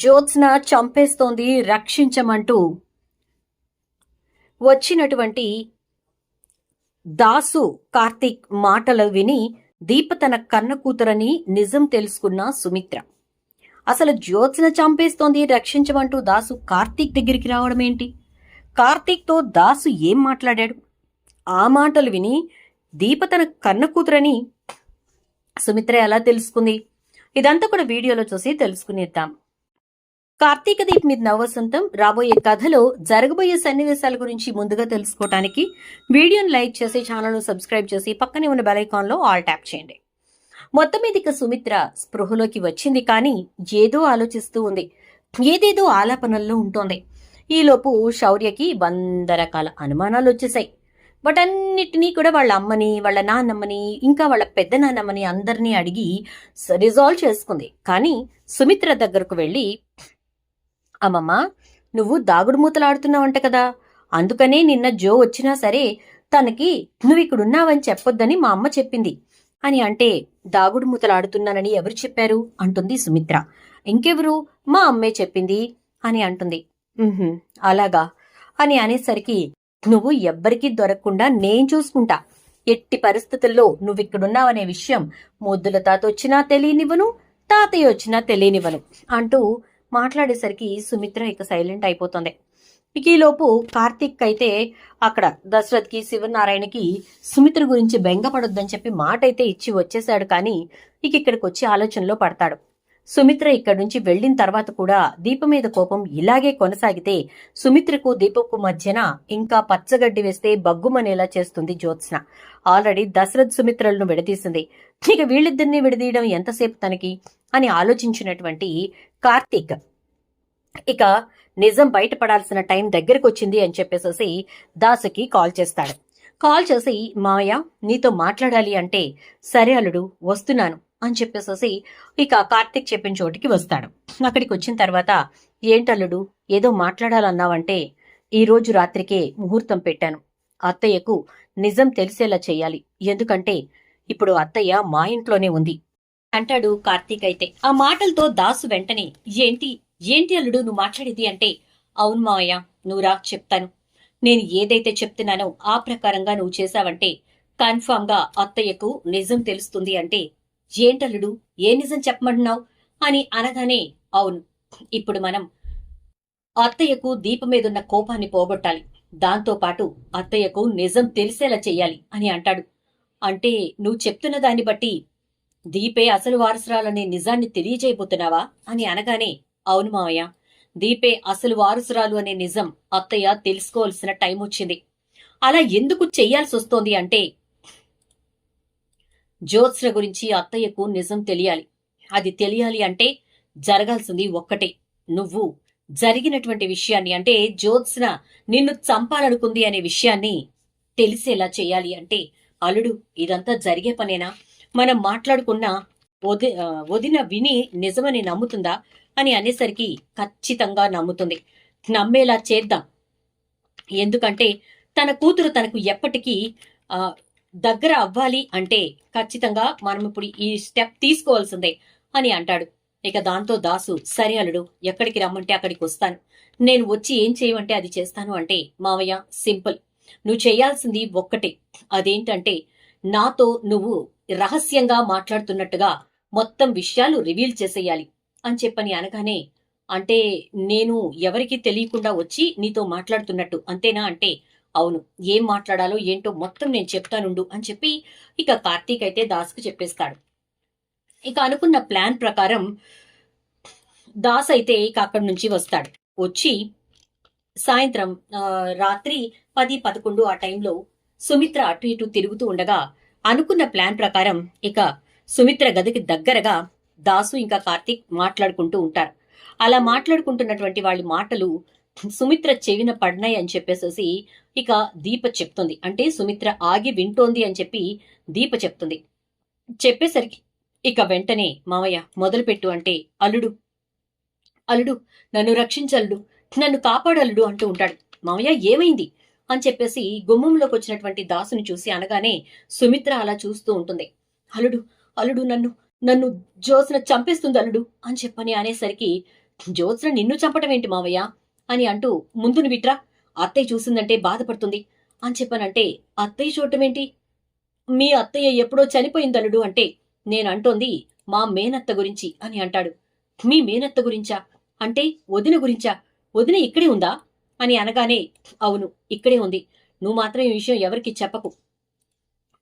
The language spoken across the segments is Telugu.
జ్యోత్స్న చంపేస్తోంది రక్షించమంటూ వచ్చినటువంటి దాసు కార్తీక్ మాటలు విని దీప తన కన్న కూతురని నిజం తెలుసుకున్న సుమిత్ర. అసలు జ్యోత్స్న చంపేస్తోంది రక్షించమంటూ దాసు కార్తీక్ దగ్గరికి రావడం ఏంటి? కార్తీక్తో దాసు ఏం మాట్లాడాడు? ఆ మాటలు విని దీప తన కన్న కూతురని సుమిత్ర ఎలా తెలుసుకుంది? ఇదంతా కూడా వీడియోలో చూసి తెలుసుకునేద్దాం. కార్తీక దీప్ మీద నవవసంతం రాబోయే కథలో జరగబోయే సన్నివేశాల గురించి ముందుగా తెలుసుకోవడానికి వీడియోని లైక్ చేసి ఛానల్ను సబ్స్క్రైబ్ చేసి పక్కనే ఉన్న బెలైకాన్లో ఆల్ ట్యాప్ చేయండి. మొత్తం మీదిక సుమిత్ర స్పృహలోకి వచ్చింది కానీ ఏదో ఆలోచిస్తూ ఉంది. ఏదేదో ఆలాపనల్లో ఉంటోంది. ఈలోపు శౌర్యకి వంద రకాల అనుమానాలు వచ్చేసాయి వాటన్నిటినీ కూడా వాళ్ళ అమ్మని వాళ్ళ నాన్నమ్మని ఇంకా వాళ్ళ పెద్ద నాన్నమ్మని అందరినీ అడిగి రిజాల్వ్ చేసుకుంది. కానీ సుమిత్ర దగ్గరకు వెళ్ళి అమ్మమ్మ నువ్వు దాగుడు మూతలాడుతున్నావంట కదా. అందుకనే నిన్న జో వచ్చినా సరే తనకి నువ్వు ఇక్కడున్నావని చెప్పొద్దని మా అమ్మ చెప్పింది. అని అంటే దాగుడు మూతలాడుతున్నానని ఎవరు చెప్పారు? అంటుంది సుమిత్ర. ఇంకెవరు? మా అమ్మే చెప్పింది అని అంటుంది. అలాగా. అని అనేసరికి నువ్వు ఎవ్వరికీ దొరకకుండా నేను చూసుకుంటా. ఎట్టి పరిస్థితుల్లో నువ్విక్కడున్నావనే విషయం ముద్దుల తాత వచ్చినా తెలియనివ్వను తాతయ్య వచ్చినా తెలియనివ్వను అంటూ మాట్లాడేసరికి సుమిత్ర ఇక సైలెంట్ అయిపోతుంది. ఇక ఈలోపు కార్తీక్ అయితే అక్కడ దశరథ్కి శివనారాయణకి సుమిత్ర గురించి బెంగపడొద్దని చెప్పి మాట అయితే ఇచ్చి వచ్చేశాడు కానీ ఇక ఇక్కడికి వచ్చి ఆలోచనలో పడతాడు. సుమిత్ర ఇక్కడి నుంచి వెళ్ళిన తర్వాత కూడా దీప మీద కోపం ఇలాగే కొనసాగితే సుమిత్రకు దీపకు మధ్యన ఇంకా పచ్చగడ్డి వేస్తే బగ్గుమనేలా చేస్తుంది జ్యోత్స్న. ఆల్రెడీ దశరథ్ సుమిత్రలను విడదీసింది. ఇక వీళ్ళిద్దరిని విడదీయడం ఎంతసేపు తనకి? అని ఆలోచించినటువంటి కార్తీక్. ఇక నిజం బయటపడాల్సిన టైం దగ్గరకు వచ్చింది అని చెప్పేసేసి దాసుకి కాల్ చేస్తాడు. కాల్ చేసి మావయ్య నీతో మాట్లాడాలి అంటే సరే అల్లుడు వస్తున్నాను. అని చెప్పేసేసి ఇక కార్తిక్ చెప్పిన చోటికి వస్తాడు. అక్కడికి వచ్చిన తర్వాత ఏంటల్లుడు ఏదో మాట్లాడాలన్నావంటే ఈ రోజు రాత్రికే ముహూర్తం పెట్టాను. అత్తయ్యకు నిజం తెలిసేలా చెయ్యాలి. ఎందుకంటే ఇప్పుడు అత్తయ్య మా ఇంట్లోనే ఉంది. అంటాడు కార్తీక్ అయితే. ఆ మాటలతో దాసు వెంటనే ఏంటి ఏంటి అల్లుడు నువ్వు మాట్లాడేది అంటే అవును మావయ్య నువ్వురా చెప్తాను. నేను ఏదైతే చెప్తున్నానో ఆ ప్రకారంగా నువ్వు చేశావంటే కన్ఫామ్గా అత్తయ్యకు నిజం తెలుస్తుంది అంటే ఏంటల్లుడు? ఏ నిజం చెప్పమంటున్నావు? అని అనగానే అవును ఇప్పుడు మనం అత్తయ్యకు దీపం మీదున్న కోపాన్ని పోగొట్టాలి. దాంతో పాటు అత్తయ్యకు నిజం తెలిసేలా చెయ్యాలి అని అంటాడు. అంటే నువ్వు చెప్తున్న దాన్ని బట్టి దీపే అసలు వారసురాలనే నిజాన్ని తెలియజేయబోతున్నావా? అని అనగానే అవును మావయ్య దీపే అసలు వారసురాలు అనే నిజం అత్తయ్య తెలుసుకోవాల్సిన టైం వచ్చింది అలా ఎందుకు చెయ్యాల్సి వస్తోంది అంటే జ్యోత్స్న గురించి అత్తయ్యకు నిజం తెలియాలి. అది తెలియాలి అంటే జరగాల్సింది ఒక్కటే. నువ్వు జరిగినటువంటి విషయాన్ని అంటే జ్యోత్స్న నిన్ను చంపాలనుకుంది అనే విషయాన్ని తెలిసేలా చేయాలి అంటే అల్లుడు ఇదంతా జరిగే పనేనా? మనం మాట్లాడుకున్న వది వదిన విని నిజమని నమ్ముతుందా? అని అనేసరికి ఖచ్చితంగా నమ్ముతుంది. నమ్మేలా చేద్దాం. ఎందుకంటే తన కూతురు తనకు ఎప్పటికీ ఆ, దగ్గర అవ్వాలి అంటే ఖచ్చితంగా మనం ఇప్పుడు ఈ స్టెప్ తీసుకోవాల్సిందే అని అంటాడు. ఇక దాంతో దాసు సరే అల్లుడు ఎక్కడికి రమ్మంటే అక్కడికి వస్తాను. నేను వచ్చి ఏం చేయమంటే అది చేస్తాను అంటే మావయ్య సింపుల్. నువ్వు చేయాల్సింది ఒక్కటే. అదేంటంటే నాతో నువ్వు రహస్యంగా మాట్లాడుతున్నట్టుగా మొత్తం విషయాలు రివీల్ చేసేయాలి అని చెప్పని అనగానే అంటే నేను ఎవరికి తెలియకుండా వచ్చి నీతో మాట్లాడుతున్నట్టు అంతేనా? అంటే అవును ఏం మాట్లాడాలో ఏంటో మొత్తం నేను చెప్తానుండు అని చెప్పి ఇక కార్తీక్ అయితే దాస్కు చెప్పేస్తాడు. ఇక అనుకున్న ప్లాన్ ప్రకారం దాస్ అయితే ఇక అక్కడి నుంచి వస్తాడు. వచ్చి సాయంత్రం రాత్రి పది పదకొండు ఆ టైంలో సుమిత్ర అటు ఇటు తిరుగుతూ ఉండగా అనుకున్న ప్లాన్ ప్రకారం ఇక సుమిత్ర గదికి దగ్గరగా దాసు ఇంకా కార్తీక్ మాట్లాడుకుంటూ ఉంటారు. అలా మాట్లాడుకుంటున్నటువంటి వాళ్ళ మాటలు సుమిత్ర చెవిన పడినాయి అని చెప్పేసేసి ఇక దీప చెప్తుంది. అంటే సుమిత్ర ఆగి వింటోంది అని చెప్పి దీప చెప్తుంది. చెప్పేసరికి ఇక వెంటనే మావయ్య మొదలుపెట్టు అంటే అల్లుడు అల్లుడు నన్ను రక్షించల్లుడు నన్ను కాపాడల్లుడు అంటూ ఉంటాడు. మావయ్య ఏమైంది? అని చెప్పేసి గుమ్మంలోకి వచ్చినటువంటి దాసుని చూసి అనగానే సుమిత్ర అలా చూస్తూ ఉంటుంది. అల్లుడు అల్లుడు నన్ను నన్ను జోస్న చంపేస్తుంది అల్లుడు అని చెప్పని అనేసరికి జ్యోత్స్న నిన్ను చంపటం ఏంటి మావయ్య? అని అంటూ ముందును విట్రా అత్తయ్య చూసిందంటే బాధపడుతుంది అని చెప్పానంటే అత్తయ్య చూడటమేంటి? మీ అత్తయ్య ఎప్పుడో చనిపోయిందలుడు అంటే నేనంటోంది మా మేనత్త గురించి అని అంటాడు. మీ మేనత్త గురించా? అంటే వదిన గురించా? వదిన ఇక్కడే ఉందా అని అనగానే అవును ఇక్కడే ఉంది. నువ్వు మాత్రం ఈ విషయం ఎవరికి చెప్పకు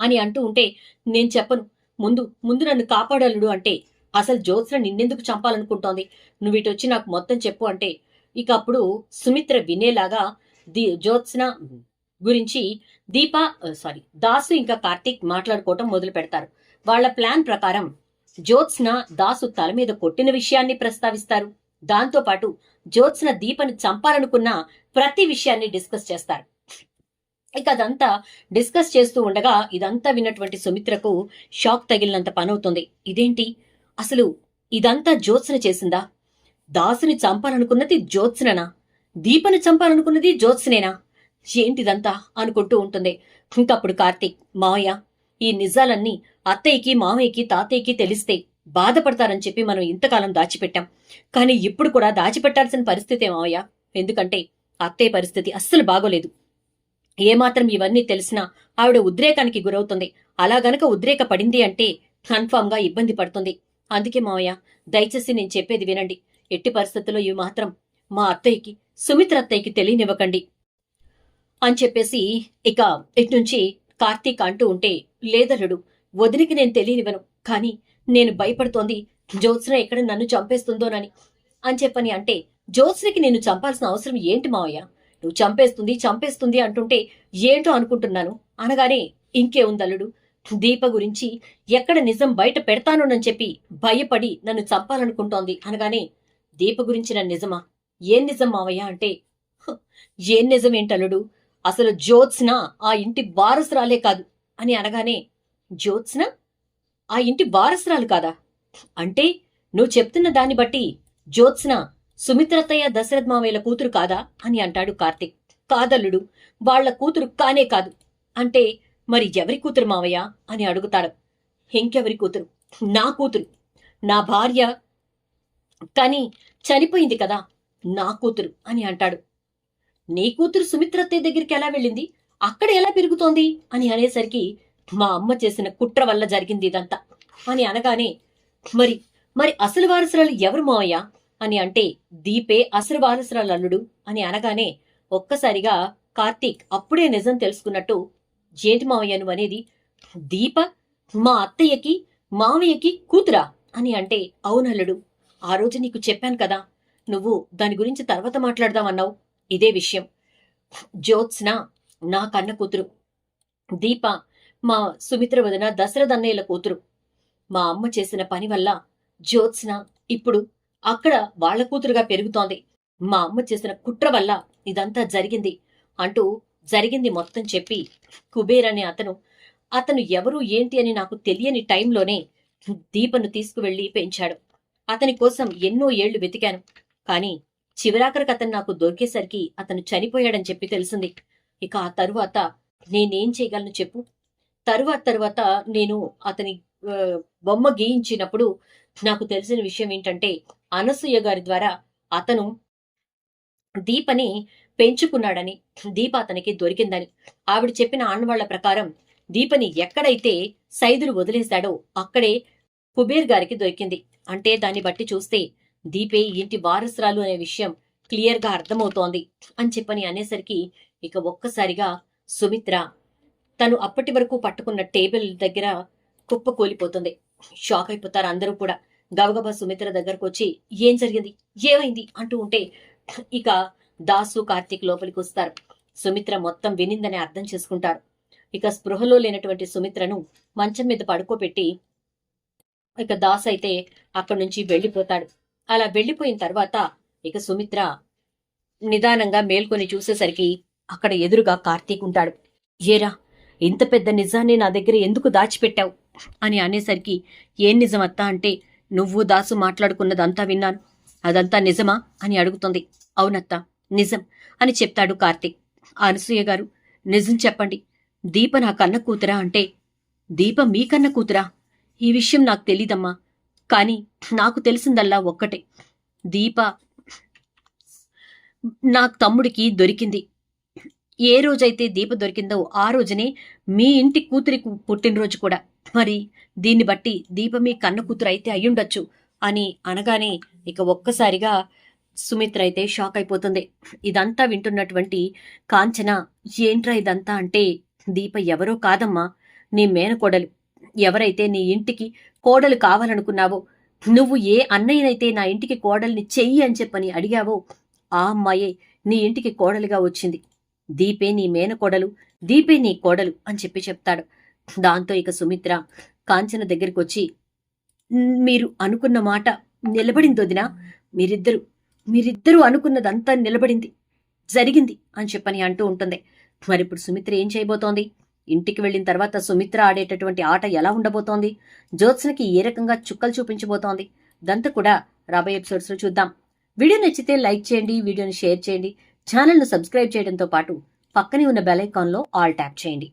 అని అంటూ ఉంటే నేను చెప్పను. ముందు ముందు నన్ను కాపాడలుడు అంటే అసలు జ్యోత్స్న నిన్నెందుకు చంపాలనుకుంటోంది? నువ్వు ఇటు వచ్చి నాకు మొత్తం చెప్పు అంటే ఇక అప్పుడు సుమిత్ర వినేలాగా ది జ్యోత్స్న గురించి దీప సారీ దాసు ఇంకా కార్తీక్ మాట్లాడుకోవటం మొదలు పెడతారు. వాళ్ళ ప్లాన్ ప్రకారం జ్యోత్స్న దాసు తల మీద కొట్టిన విషయాన్ని ప్రస్తావిస్తారు. దాంతో పాటు జ్యోత్స్న దీపని చంపాలనుకున్న ప్రతి విషయాన్ని డిస్కస్ చేస్తారు. ఇక అదంతా డిస్కస్ చేస్తూ ఉండగా ఇదంతా విన్నటువంటి సుమిత్రకు షాక్ తగిలినంత పనవుతుంది. ఇదేంటి? అసలు ఇదంతా జ్యోత్స్న చేసిందా? దాసుని చంపాలనుకున్నది జ్యోత్స్ననా? దీపని చంపాలనుకున్నది జ్యోత్స్నేనా? ఏంటిదంతా? అనుకుంటూ ఉంటుంది. ఇంకప్పుడు కార్తీక్ మావయ్య ఈ నిజాలన్నీ అత్తయ్యకి మామయ్యకి తాతయ్యకి తెలిస్తే బాధపడతారని చెప్పి మనం ఇంతకాలం దాచిపెట్టాం. కానీ ఇప్పుడు కూడా దాచిపెట్టాల్సిన పరిస్థితే మావయ్య ఎందుకంటే అత్తయ్య పరిస్థితి అస్సలు బాగోలేదు. ఏమాత్రం ఇవన్నీ తెలిసినా ఆవిడ ఉద్రేకానికి గురవుతుంది. అలా గనక ఉద్రేక పడింది అంటే కన్ఫామ్గా ఇబ్బంది పడుతుంది. అందుకే మావయ్య దయచేసి నేను చెప్పేది వినండి. ఎట్టి పరిస్థితుల్లో ఇవి మాత్రం మా అత్తయ్యకి సుమిత్ర అత్తయ్యకి తెలియనివ్వకండి అని చెప్పేసి ఇక ఇట్నుంచి కార్తీక్ అంటూ ఉంటే లేదలుడు వదినికి నేను తెలియనివ్వను కానీ నేను భయపడుతోంది. జ్యోత్స్న ఎక్కడ నన్ను చంపేస్తుందోనని. అని చెప్పని అంటే జ్యోత్స్నకి నేను చంపాల్సిన అవసరం ఏంటి మావయ్య? నువ్వు చంపేస్తుంది చంపేస్తుంది అంటుంటే ఏంటో అనుకుంటున్నాను. అనగానే ఇంకే ఉందల్లుడు దీప గురించి ఎక్కడ నిజం బయట పెడతానోనని చెప్పి భయపడి నన్ను చంపాలనుకుంటోంది. అనగానే దీప గురించిన నిజమా? ఏం నిజం మావయ్య అంటే? ఏం నిజమేంటలుడు అసలు జ్యోత్స్న ఆ ఇంటి వారసురాలే కాదు అని అనగానే జ్యోత్స్న? ఆ ఇంటి వారసురాలు కాదా? అంటే నువ్వు చెప్తున్న దాన్ని బట్టి జ్యోత్స్న సుమిత్రతయ్య దశరథ్ మావయ్యల కూతురు కాదా అని అంటాడు కార్తిక్. కాదల్లుడు వాళ్ళ కూతురు కానే కాదు. అంటే మరి ఎవరి కూతురు మావయ్య అని అడుగుతాడు ఇంకెవరి కూతురు? నా కూతురు. నా భార్య కానీ చనిపోయింది కదా నా కూతురు అని అంటాడు. నీ కూతురు సుమిత్రత్తయ్య దగ్గరికి ఎలా వెళ్ళింది? అక్కడ ఎలా పెరుగుతోంది? అని అనేసరికి మా అమ్మ చేసిన కుట్ర వల్ల జరిగింది ఇదంతా అని అనగానే మరి మరి అసలు వారసురాలు ఎవరు మావయ్య? అని అంటే దీపే అసలు వారసురాలు అల్లుడు అని అనగానే ఒక్కసారిగా కార్తీక్ అప్పుడే నిజం తెలుసుకున్నట్టు ఏంటి మావయ్యను అనేది? దీప మా అత్తయ్యకి మావయ్యకి కూతురా? అని అంటే అవునల్లుడు ఆ రోజు నీకు చెప్పాను కదా నువ్వు దాని గురించి తర్వాత మాట్లాడదామన్నావు. ఇదే విషయం. జ్యోత్స్న నా కన్న కూతురు. దీప మా సుమిత్ర వదిన దశరథ అన్నయ్యల కూతురు. మా అమ్మ చేసిన పని వల్ల జ్యోత్స్న ఇప్పుడు అక్కడ వాళ్ళ కూతురుగా పెరుగుతోంది. మా అమ్మ చేసిన కుట్ర వల్ల ఇదంతా జరిగింది అంటూ జరిగింది మొత్తం చెప్పి కుబేర్ అనే అతను అతను ఎవరు ఏంటి అని నాకు తెలియని టైంలోనే దీపను తీసుకువెళ్ళి పెంచాడు. అతని కోసం ఎన్నో ఏళ్ళు వెతికాను. కానీ చివరాఖరికి అతను నాకు దొరికేసరికి అతను చనిపోయాడని చెప్పి తెలిసింది. ఇక ఆ తరువాత నేనేం చేయగలను చెప్పు? తరువాత తరువాత నేను అతని బొమ్మ గీయించినప్పుడు నాకు తెలిసిన విషయం ఏంటంటే అనసూయ గారి ద్వారా అతను దీపని పెంచుకున్నాడని దీప అతనికి దొరికిందని. ఆవిడ చెప్పిన ఆనవాళ్ళ ప్రకారం దీపని ఎక్కడైతే సైదులు వదిలేశాడో అక్కడే కుబేర్ గారికి దొరికింది. అంటే దాన్ని బట్టి చూస్తే దీపే ఇంటి వారసురాలు అనే విషయం క్లియర్గా అర్థమవుతోంది అని చెప్పని అనేసరికి ఇక ఒక్కసారిగా సుమిత్ర తను అప్పటి వరకు పట్టుకున్న టేబుల్ దగ్గర కుప్ప కూలిపోతుంది. షాక్ అయిపోతారు అందరూ కూడా. గబగబా సుమిత్ర దగ్గరకు వచ్చి ఏం జరిగింది? ఏమైంది? అంటూ ఉంటే ఇక దాసు కార్తీక్ లోపలికి వస్తారు. సుమిత్ర మొత్తం వినిందని అర్థం చేసుకుంటారు. ఇక స్పృహలో లేనటువంటి సుమిత్రను మంచం మీద పడుకోబెట్టి ఇక దాస్ అయితే అక్కడి నుంచి వెళ్ళిపోతాడు. అలా వెళ్ళిపోయిన తర్వాత ఇక సుమిత్ర నిదానంగా మేల్కొని చూసేసరికి అక్కడ ఎదురుగా కార్తీక్ ఉంటాడు. ఏరా ఇంత పెద్ద నిజాన్ని నా దగ్గర ఎందుకు దాచిపెట్టావు? అని అనేసరికి ఏం నిజం అత్తా అంటే నువ్వు దాసు మాట్లాడుకున్నదంతా విన్నాను. అదంతా నిజమా? అని అడుగుతుంది. అవునత్తా నిజం అని చెప్తాడు కార్తీక్. అనసూయ గారు నిజం చెప్పండి. దీప నా కన్న కూతురా అంటే దీప మీ కన్న కూతురా? ఈ విషయం నాకు తెలీదమ్మా. కానీ నాకు తెలిసిందల్లా ఒక్కటే. దీప నా తమ్ముడికి దొరికింది. ఏ రోజైతే దీప దొరికిందో ఆ రోజునే మీ ఇంటి కూతురి పుట్టినరోజు కూడా. మరి దీన్ని బట్టి దీప మీ కన్న కూతురు అయితే అయ్యుండొచ్చు అని అనగానే ఇక ఒక్కసారిగా సుమిత్ర అయితే షాక్ అయిపోతుంది. ఇదంతా వింటున్నటువంటి కాంచన ఏంట్రా ఇదంతా? అంటే దీప ఎవరో కాదమ్మా నీ మేనకోడలు. ఎవరైతే నీ ఇంటికి కోడలు కావాలనుకున్నావో నువ్వు ఏ అన్నయ్యనైతే నా ఇంటికి కోడల్ని చెయ్యి అని చెప్పని అడిగావో ఆ అమ్మాయే నీ ఇంటికి కోడలుగా వచ్చింది. దీపే నీ మేనకోడలు దీపే నీ కోడలు అని చెప్పి చెప్తాడు. దాంతో ఇక సుమిత్ర కాంచన దగ్గరికి వచ్చి మీరు అనుకున్న మాట నిలబడింది వదినా మీరిద్దరు మీరిద్దరూ అనుకున్నదంతా నిలబడింది జరిగింది అని చెప్పని అంటూ ఉంటుంది. మరి ఇప్పుడు సుమిత్ర ఏం చేయబోతోంది? ఇంటికి వెళ్ళిన తర్వాత సుమిత్ర ఆడేటటువంటి ఆట ఎలా ఉండబోతోంది? జ్యోత్స్నకి ఏ రకంగా చుక్కలు చూపించబోతోంది? దంతా కూడా రాబోయే ఎపిసోడ్స్లో చూద్దాం. వీడియో నచ్చితే లైక్ చేయండి వీడియోని షేర్ చేయండి. ఛానల్ను సబ్స్క్రైబ్ చేయడంతో పాటు పక్కనే ఉన్న బెల్ ఐకాన్లో ఆల్ ట్యాప్ చేయండి.